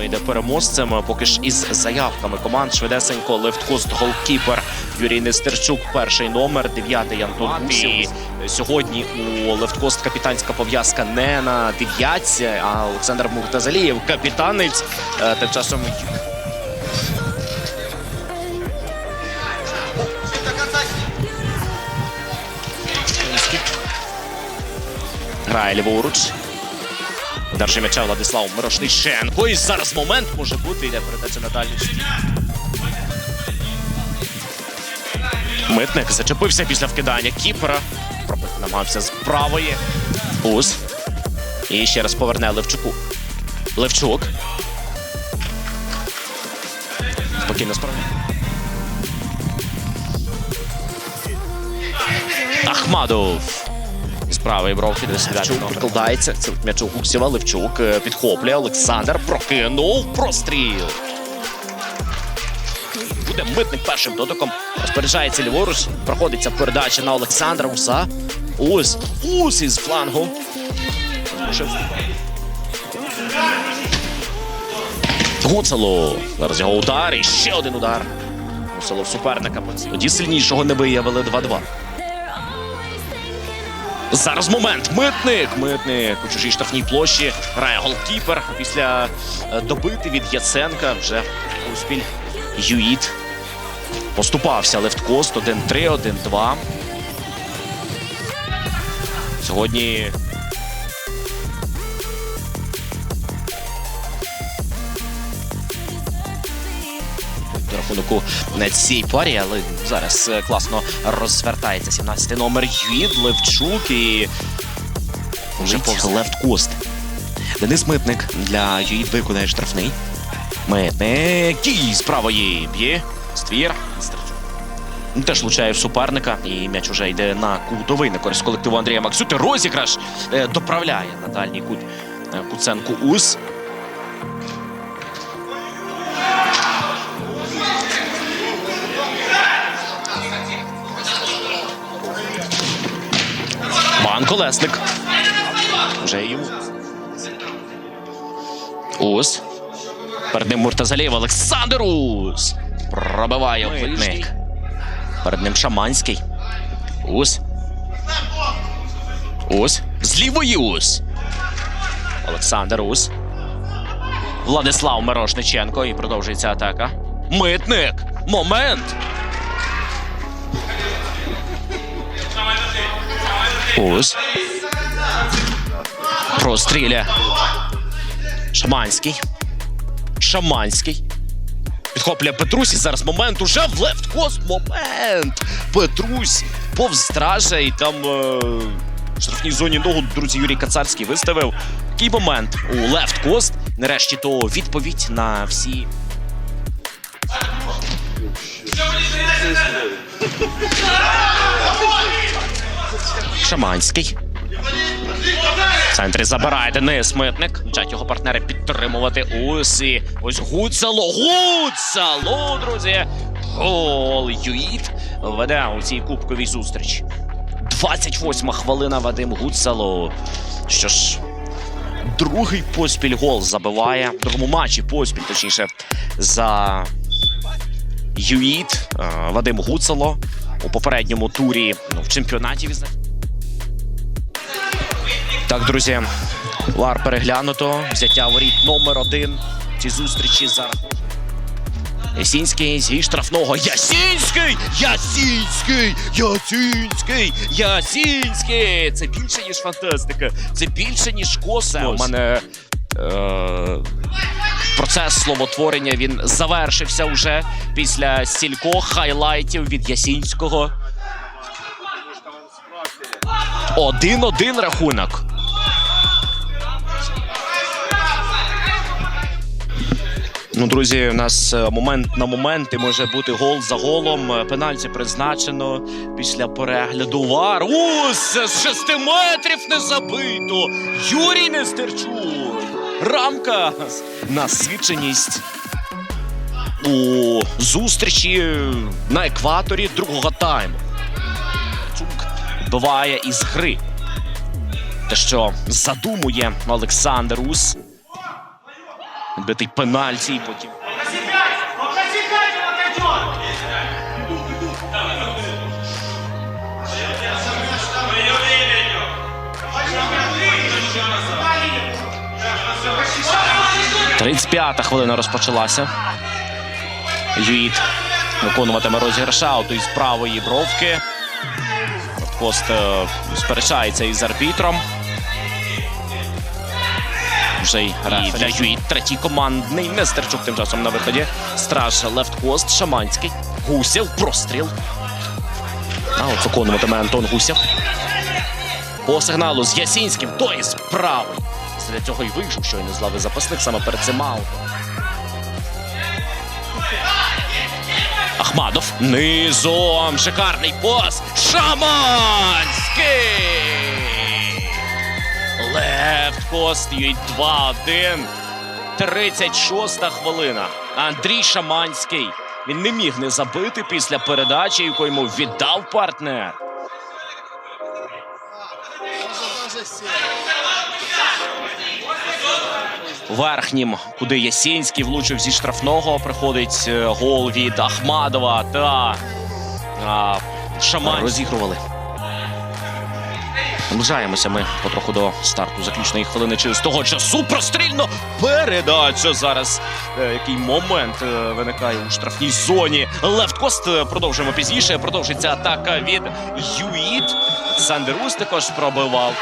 вийде переможцем. Поки ж із заявками команд швидесенько лефткост голкіпер Юрій Нестерчук, перший номер, дев'ятий Антон Гусів. Сьогодні у лефткост капітанська пов'язка не на дев'ятці, а Олександр Муртазалієв, капітанець. Е, Тим часом грає ліворуч. Держи м'яча Владислав Мирошниченко. І зараз момент може бути. Йде передача на дальню. Митник зачепився після вкидання кіпера. Намагався з правої. Ус. І ще раз поверне Левчуку. Левчук. Спокійно справді. Ахмадов. З правої бровки десь прикладається. Це м'яч у Гуксєва. Левчук е, підхоплює. Олександр прокинув. Простріл. Буде митник першим дотиком. Розпоряджається ліворуч. Проходиться передача на Олександра Уса. Ус. Ус із флангу. Гуцело. Зараз його удар. І ще один удар. Гуцело суперника. Тоді сильнішого не виявили 2-2. Зараз момент. Митник. Митник у чужій штрафній площі. Грає голкіпер. Після е, добити від Яценка вже успіль Юїт. Поступався лефткост 1-3, 1-2. Сьогодні. До рахунку на цій парі, але зараз е, класно розвертається 17 номер Юїд, Левчук і вже повз лефткост. Денис Митник для Юїд виконає штрафний. Митник і з правої б'є. Ствір. Теж влучає в суперника, і м'яч уже йде на кутовий на користь колективу Андрія Максюти. Розіграш е, доправляє на дальній кут е, Куценку Ус. Ван Колесник. Вже йому. Ус. Перед ним Муртазалєв Олександр Ус. Пробиває Витник. Перед ним Шаманський. Ус. Ус. З лівої Ус. Олександр Ус. Владислав Мирошниченко. І продовжується атака. Митник. Момент. Ус. Простріля. Шаманський. Шаманський. Підхоплює Петрусь і зараз момент уже в лефткост. Момент. Петрусь повз стража і там е, в штрафній зоні ногу друзі Юрій Кацарський виставив. Такий момент у лефткост. Нарешті то відповідь на всі. Шаманський. В центрі забирає Денис Митник. Вчать його партнери підтримувати. Ось ось Гуцало. Гуцало, друзі. Гол Юїт веде у цій кубковій зустрічі. 28 хвилина Вадим Гуцало. Що ж, другий поспіль гол забиває. Другому матчі поспіль, точніше, за Юїт е, Вадим Гуцало у попередньому турі ну, в чемпіонаті так, друзі, вар переглянуто. Взяття воріт номер один. в цій зустрічі зараз. Ясінський зі штрафного. Ясінський! Ясінський! Ясінський! Ясінський! Це більше, ніж фантастика. Це більше, ніж космос. У мене е- процес словотворення він завершився вже після стількох хайлайтів від Ясінського. Один-один рахунок. Ну, друзі, у нас е, момент на момент і може бути гол за голом. Е, Пенальті призначено після перегляду вар. Ус з шести метрів не забито. Юрій Нестерчук. Рамка. Насиченість. у зустрічі на екваторі другого тайму. Цук биває із гри. Те, що задумує Олександр Ус. Битий пенальті, потім. Тридцять п'ята хвилина розпочалася. Юїт виконуватиме розіграш ауту із правої бровки. Кост е, сперечається із арбітром. Вже й і Юїт третій командний. Нестерчук тим часом на виході. Страж лефткост, Шаманський. Гусєв, простріл. А от виконуватиме Антон Гусєв. По сигналу з Ясінським, той з правої. Для цього й вийшов щойно з лави запасних саме перед цим аутом. Ахмадов низом. Шикарний пас. Шаманський. Пост 2-1. 36 хвилина. Андрій Шаманський. Він не міг не забити після передачі, яку йому віддав партнер. Верхнім, куди Ясінський влучив зі штрафного, приходить е, гол від Ахмадова та а, Шаман розігрували. Наближаємося ми потроху до старту заключної хвилини через того часу. Прострільно передача зараз. Е, який момент е, виникає у штрафній зоні. Левткост е, продовжуємо пізніше. Продовжиться атака від Юїт. Сандерус також пробивав.